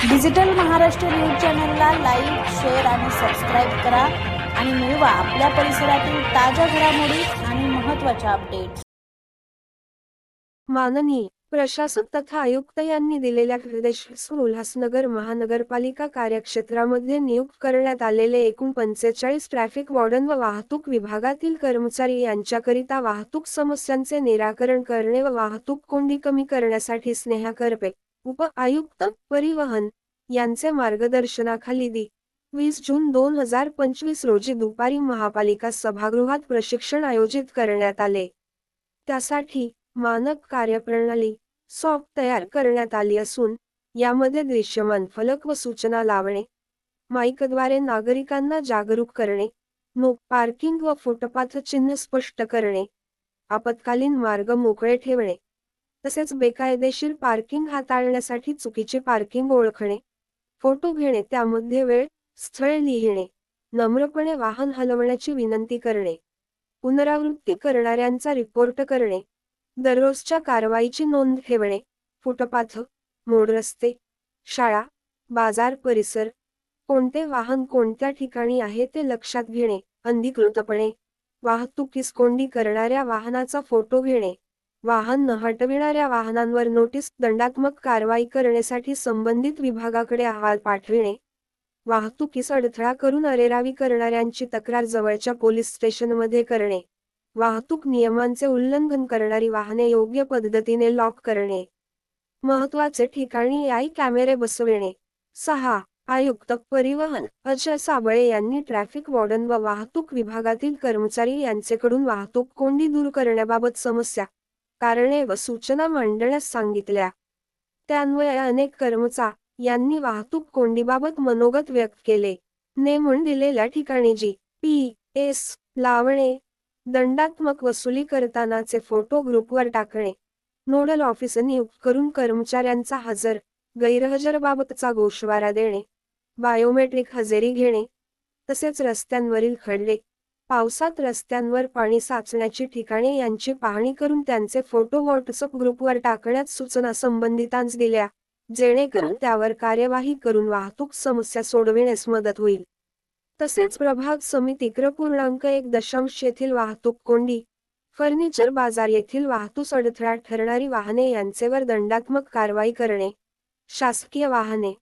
Digital Maharashtra news चॅनलला like share आणि subscribe करा आणि मिळवा आपल्या परिसरातील ताज्या घडामोडी आणि महत्त्वाच्या अपडेट्स माननीय प्रशासक तथा आयुक्त यांनी दिलेल्या निर्देश उल्हासनगर महानगरपालिका कार्यक्षेत्रामध्ये नियुक्त करण्यात आलेले एकूण पंचेचाळीस ट्रॅफिक वॉर्डन व वाहतूक विभागातील कर्मचारी यांच्याकरिता वाहतूक समस्यांचे निराकरण करणे व वाहतूक कोंडी कमी करण्यासाठी स्नेहा करपे उप आयुक्त परिवहन यांचे मार्गदर्शनाखाली दि. वीस जून दोन हजार पंचवीस रोजी दुपारी महापालिका सभागृहात प्रशिक्षण आयोजित करण्यात आले. त्यासाठी मानक कार्यप्रणाली सॉफ्ट तयार करण्यात आली असून यामध्ये दृश्यमान फलक व सूचना लावणे माईकद्वारे नागरिकांना जागरूक करणे नो पार्किंग व फुटपाथ चिन्ह स्पष्ट करणे आपत्कालीन मार्ग मोकळे ठेवणे तसेच बेकायदेशीर पार्किंग हाताळण्यासाठी चुकीचे पार्किंग ओळखणे फोटो घेणे त्यामध्ये वेळ स्थळ लिहिणे नम्रपणे वाहन हलवण्याची विनंती करणे पुनरावृत्ती करणाऱ्यांचा रिपोर्ट करणे दररोजच्या कारवाईची नोंद ठेवणे फुटपाथ मोड रस्ते शाळा बाजार परिसर कोणते वाहन कोणत्या ठिकाणी आहे ते लक्षात घेणे अधिकृतपणे वाहतुकीस कोंडी करणाऱ्या वाहनाचा फोटो घेणे वाहन न हटविणाऱ्या वाहनांवर नोटीस दंडात्मक कारवाई करण्यासाठी संबंधित विभागाकडे अहवाल पाठविणे वाहतुकीस अडथळा करून अरेरावी करणाऱ्यांची तक्रार जवळच्या पोलीस स्टेशनमध्ये करणे वाहतूक नियमांचे उल्लंघन करणारी वाहने योग्य पद्धतीने लॉक करणे महत्त्वाचे ठिकाणी आई कॅमेरे बसविणे सहा आयुक्त परिवहन अजय साबळे यांनी ट्रॅफिक वॉर्डन व वाहतूक विभागातील कर्मचारी यांचेकडून वाहतूक कोंडी दूर करण्याबाबत समस्या कारणे व सूचना मांडण्यास सांगितल्या. त्यान्वये अनेक कर्मचा यांनी वाहतूक कोंडीबाबत मनोगत व्यक्त केले. नेमून दिलेल्या ठिकाणी जी पी एस लावणे दंडात्मक वसुली करतानाचे फोटो ग्रुपवर टाकणे. नोडल ऑफिसर नियुक्त करून कर्मचाऱ्यांचा हजर गैरहजरबाबतचा गोषवारा देणे. बायोमेट्रिक हजेरी घेणे. तसेच रस्त्यांवरील खडले पावसात रस्त्यांवर पाणी साचण्याची ठिकाणे यांची पाहणी करून त्यांचे फोटो व्हॉट्सअप ग्रुपवर टाकण्यात सूचना संबंधितांस दिल्या जेणेकरून त्यावर कार्यवाही करून वाहतूक समस्या सोडविण्यास मदत होईल. तसेच प्रभाग समिती पूर्णांक एक दशांश येथील वाहतूक कोंडी फर्निचर बाजार येथील वाहतूक अडथळा ठरणारी वाहने यांचेवर दंडात्मक कारवाई करणे शासकीय वाहने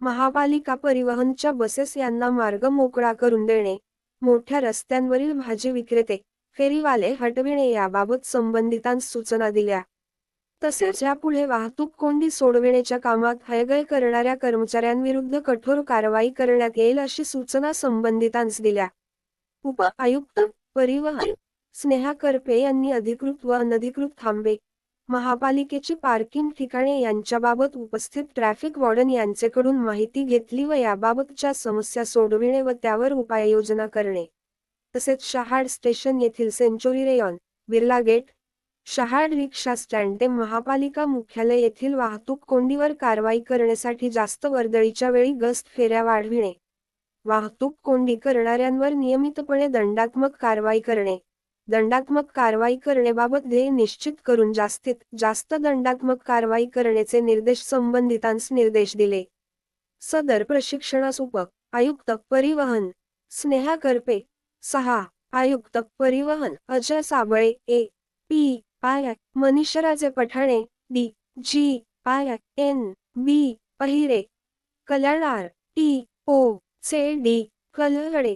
महापालिका परिवहनच्या बसेस यांना मार्ग मोकळा करून देणे मोठ्या रस्त्यांवरील भाजी विक्रेते फेरीवाले हटविणे याबाबत संबंधितांस सूचना दिल्या. तसेच यापुढे वाहतूक कोंडी सोडविण्याच्या कामात हयगय करणाऱ्या कर्मचाऱ्यांविरुद्ध कठोर कारवाई करण्यात येईल अशी सूचना संबंधितांस दिल्या. उप आयुक्त परिवहन स्नेहा करपे यांनी अधिकृत व अनधिकृत थांबे. महापालिकेची पार्किंग ठिकाणे यांच्याबाबत उपस्थित ट्रॅफिक वॉर्डन यांचेकडून माहिती घेतली व याबाबतच्या समस्या सोडविणे व त्यावर उपाययोजना करणे. तसेच शहाड स्टेशन येथील century rayon Birla gate Shahad rickshaw stand ते महापालिका मुख्यालय येथील वाहतूक कोंडीवर कारवाई करण्यासाठी जास्त वर्दळीच्या वेळी गस्त फेऱ्या वाढविणे. वाहतूक कोंडी करणाऱ्यांवर नियमितपणे दंडात्मक कारवाई करणे. दंडात्मक कारवाई करण्याबाबत ध्येय निश्चित करून जास्तीत जास्त दंडात्मक कारवाई करण्याचे निर्देश संबंधितांस निर्देश दिले. सदर प्रशिक्षणास उप आयुक्त परिवहन स्नेहा करपे सहा आयुक्त परिवहन Ajay Sable A P I Manishraje Pathane D G I N B Pahire कल्याणार T O चे डी कलगडे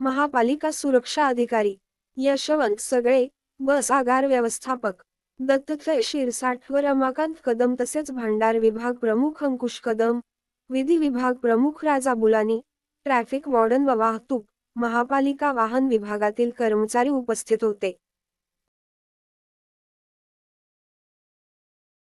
महापालिका सुरक्षा अधिकारी यशवंत सगळे बस आगार व्यवस्थापक. दत्तत्रय शिरसाठ व रमाकांत कदम तसेच भांडार विभाग प्रमुख अंकुश कदम. विधी विभाग प्रमुख राजा बुलानी. ट्रॅफिक वॉर्डन व वाहतूक. महापालिका वाहन विभागातील कर्मचारी उपस्थित होते.